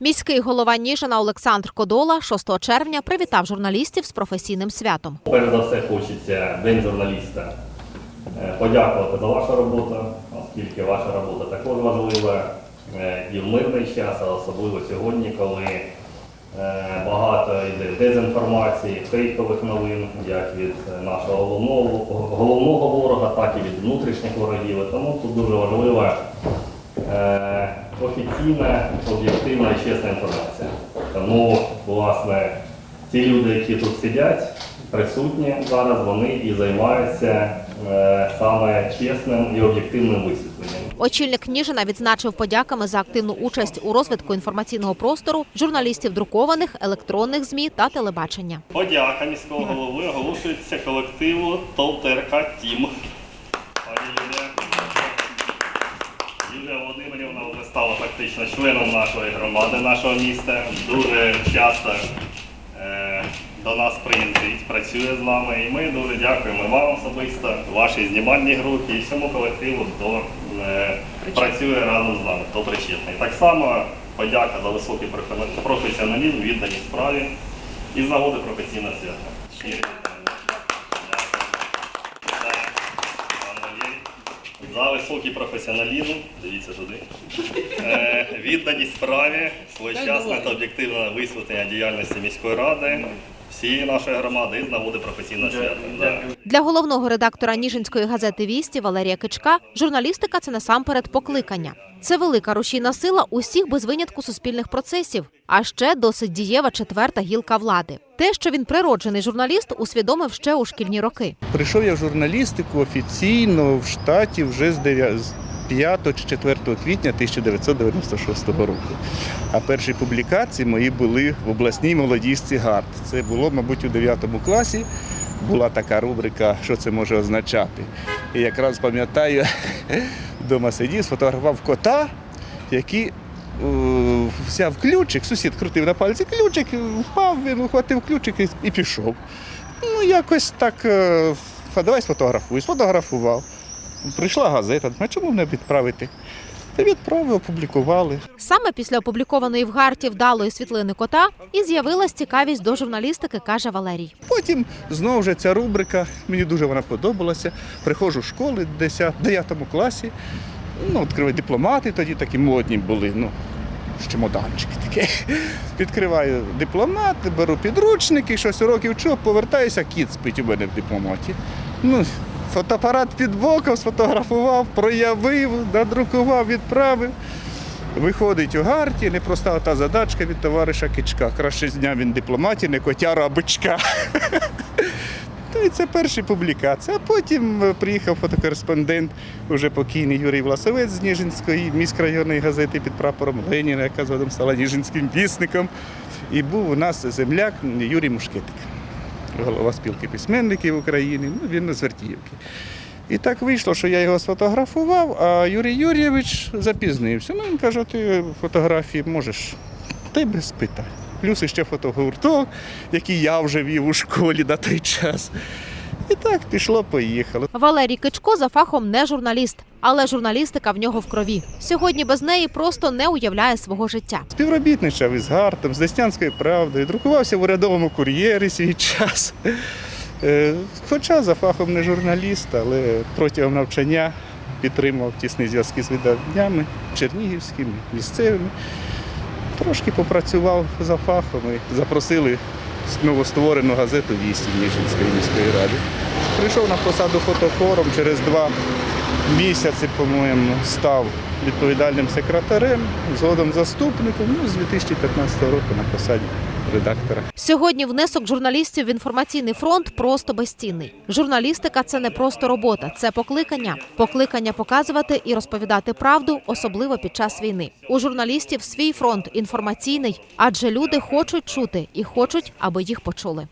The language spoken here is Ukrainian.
Міський голова Ніжина Олександр Кодола 6 червня привітав журналістів з професійним святом. Перш за все хочеться День журналіста е, подякувати за вашу роботу, оскільки ваша робота також важлива е, і в мирний час, а особливо сьогодні, коли е, багато йде дезінформації, фейкових новин, як від нашого головного, головного ворога, так і від внутрішніх ворогів. Тому тут дуже важлива офіційна, об'єктивна і чесна інформація. Тому, власне, ті люди, які тут сидять, присутні зараз, вони і займаються е, саме чесним і об'єктивним висвітленням. Очільник Ніжина відзначив подяками за активну участь у розвитку інформаційного простору журналістів друкованих, електронних змі та телебачення. Подяка міського голови оголошується колективу ТОВ ТРК Тім. Стала фактично членом нашої громади, нашого міста. Дуже часто е, до нас приїздить, працює з нами. І ми дуже дякуємо вам особисто, вашій знімальній групі і всьому колективу, хто е, працює разом з нами, хто причетний. Так само подяка за високий професіоналізм, відданість справі і з нагоди професійного свята. За високий професіоналізм, дивіться туди, е, відданість справі, своєчасне та об'єктивне висвітлення діяльності міської ради, всієї нашої громади і з нагоди професійного свята. Да. Для головного редактора Ніжинської газети Вісті Валерія Кичка журналістика це насамперед покликання. Це велика рушійна сила усіх без винятку суспільних процесів, а ще досить дієва четверта гілка влади. Те, що він природжений журналіст, усвідомив ще у шкільні роки. Прийшов я в журналістику офіційно в штаті вже з 9 з 5 чи 4 квітня 1996 року. А перші публікації мої були в обласній молодіжці ГАРД. Це було, мабуть, у 9 класі. Була така рубрика, що це може означати. І якраз пам'ятаю, вдома сидів, сфотографував кота, який е, взяв ключик, сусід крутив на пальці ключик, впав, він ухватив ключик і, пішов. Ну, якось так, е, «А давай сфотографуй. Сфотографував. Прийшла газета, а чому не відправити? Та відправив, опублікували. Саме після опублікованої в гарті вдалої світлини кота і з'явилась цікавість до журналістики, каже Валерій. Потім знову ж ця рубрика, мені дуже вона подобалася. Приходжу з школи в 10, 9 класі, ну, відкриваю дипломати, тоді такі модні були, ну, чемоданчики такі. Відкриваю дипломат, беру підручники, щось уроків вчу, повертаюся, кіт спить у мене в дипломаті. Ну, фотоапарат під боком сфотографував, проявив, надрукував, відправив. Виходить у гарті, непроста та задачка від товариша Кичка. Краще з дня він дипломаті, не котяра, а бичка. Ну це перші публікації. А потім е, приїхав фотокореспондент, уже покійний Юрій Власовець з Ніжинської міськрайонної газети під прапором Леніна, яка згодом стала Ніжинським вісником. І був у нас земляк Юрій Мушкетик, голова спілки письменників України, ну, він з Вертіївки. І так вийшло, що я його сфотографував, а Юрій Юрійович запізнився. Ну, він каже, ти фотографії можеш, й без питань. Плюс іще фотогурток, який я вже вів у школі на той час. Так пішло, поїхало. Валерій Кичко за фахом не журналіст, але журналістика в нього в крові. Сьогодні без неї просто не уявляє свого життя. Співробітничав із Гартом, з Деснянською правдою, друкувався в урядовому кур'єрі свій час. Е, Хоча за фахом не журналіст, але протягом навчання підтримував тісні зв'язки з виданнями чернігівськими, місцевими. Трошки попрацював за фахом і запросили новостворену газету «Вісті» Ніжинської міської ради. Прийшов на посаду фотокором, через два місяці, по-моєму, став відповідальним секретарем, згодом заступником, ну, з 2015 року на посаді редактора. Сьогодні внесок журналістів в інформаційний фронт просто безцінний. Журналістика це не просто робота, це покликання. Покликання показувати і розповідати правду, особливо під час війни. У журналістів свій фронт інформаційний, адже люди хочуть чути і хочуть, аби їх почули.